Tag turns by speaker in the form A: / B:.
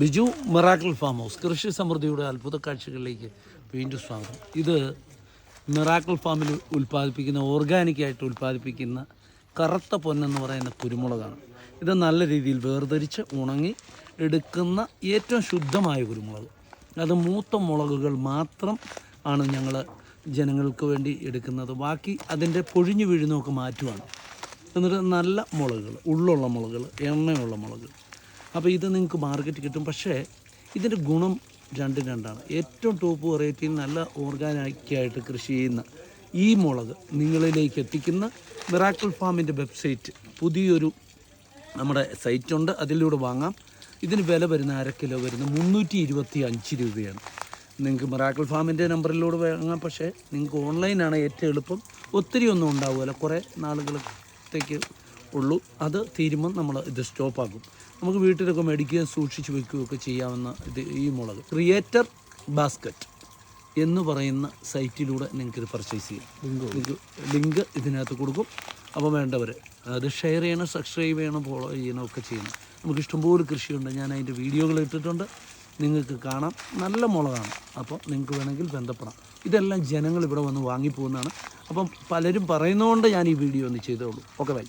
A: Biju miracle farm house കൃഷി സമൃദ്ധിയുടെ അത്ഭുത കാഴ്ചകളിലേക്ക് വീണ്ടും സ്വാഗതം. ഇത് മിറാക്കിൾ ഫാമിൽ ഉൽപ്പാദിപ്പിക്കുന്ന ഓർഗാനിക്കായിട്ട് ഉൽപ്പാദിപ്പിക്കുന്ന കറുത്ത പൊന്നെന്ന് പറയുന്ന കുരുമുളകാണ്. ഇത് നല്ല രീതിയിൽ വേർതിരിച്ച് ഉണങ്ങി എടുക്കുന്ന ഏറ്റവും ശുദ്ധമായ കുരുമുളക്. അത് മൂത്ത മുളകുകൾ മാത്രം ആണ് ഞങ്ങൾ ജനങ്ങൾക്ക് വേണ്ടി എടുക്കുന്നത്. ബാക്കി അതിന്റെ പൊഴിഞ്ഞു വീഴുന്നൊക്കെ മാറ്റുവാണ്. എന്നിട്ട് നല്ല മുളകുകൾ ഉള്ളുള്ള മുളകുകൾ എണ്ണയുള്ള മുളകുകൾ. അപ്പോൾ ഇത് നിങ്ങൾക്ക് മാർക്കറ്റ് കിട്ടും. പക്ഷേ ഇതിന്റെ ഗുണം രണ്ടും രണ്ടാണ്. ഏറ്റവും ടോപ്പ് വെറൈറ്റിയിൽ നല്ല ഓർഗാനിക്കായിട്ട് കൃഷി ചെയ്യുന്ന ഈ മുളക് നിങ്ങളിലേക്ക് എത്തിക്കുന്ന മിറാക്കിൾ ഫാമിന്റെ വെബ്സൈറ്റ് പുതിയൊരു നമ്മുടെ സൈറ്റുണ്ട് അതിലൂടെ വാങ്ങാം. ഇതിന് വില വരുന്ന അര കിലോ വരുന്ന മുന്നൂറ്റി ഇരുപത്തി അഞ്ച് രൂപയാണ്. നിങ്ങൾക്ക് മിറാക്കിൾ ഫാമിന്റെ നമ്പറിലൂടെ വാങ്ങാം. പക്ഷേ നിങ്ങൾക്ക് ഓൺലൈനാണ് ഏറ്റവും എളുപ്പം. ഒത്തിരി ഒന്നും ഉണ്ടാവുമല്ലോ കുറേ നാളുകളത്തേക്ക് ഉള്ളൂ. അത് തീരുമ്പം നമ്മൾ ഇത് സ്റ്റോപ്പാക്കും നമുക്ക് വീട്ടിലൊക്കെ മേടിക്കുകയും സൂക്ഷിച്ച് വെക്കുകയൊക്കെ ചെയ്യാവുന്ന ഇത് ഈ മുളക്. ക്രിയേറ്റർ ബാസ്ക്കറ്റ് എന്ന് പറയുന്ന സൈറ്റിലൂടെ നിങ്ങൾക്ക് ഇത് പർച്ചേസ് ചെയ്യാം നിങ്ങൾക്ക് ലിങ്ക് ഇതിനകത്ത് കൊടുക്കും. അപ്പോൾ വേണ്ടവർ അത് ഷെയർ ചെയ്യണം സബ്സ്ക്രൈബ് ചെയ്യണം ഫോളോ ചെയ്യണം ഒക്കെ ചെയ്യണം. നമുക്ക് ഇഷ്ടംപോലെ കൃഷിയുണ്ട്. ഞാൻ അതിന്റെ വീഡിയോകൾ ഇട്ടിട്ടുണ്ട്. നിങ്ങൾക്ക് കാണാം. നല്ല മുളകാണ്. അപ്പോൾ നിങ്ങൾക്ക് വേണമെങ്കിൽ ബന്ധപ്പെടാം. ഇതെല്ലാം ജനങ്ങൾ ഇവിടെ വന്ന് വാങ്ങിപ്പോകുന്നതാണ്. അപ്പം പലരും പറയുന്നതുകൊണ്ട് ഞാൻ ഈ വീഡിയോ ഒന്ന് ചെയ്തോളൂ ഓക്കെ ബൈ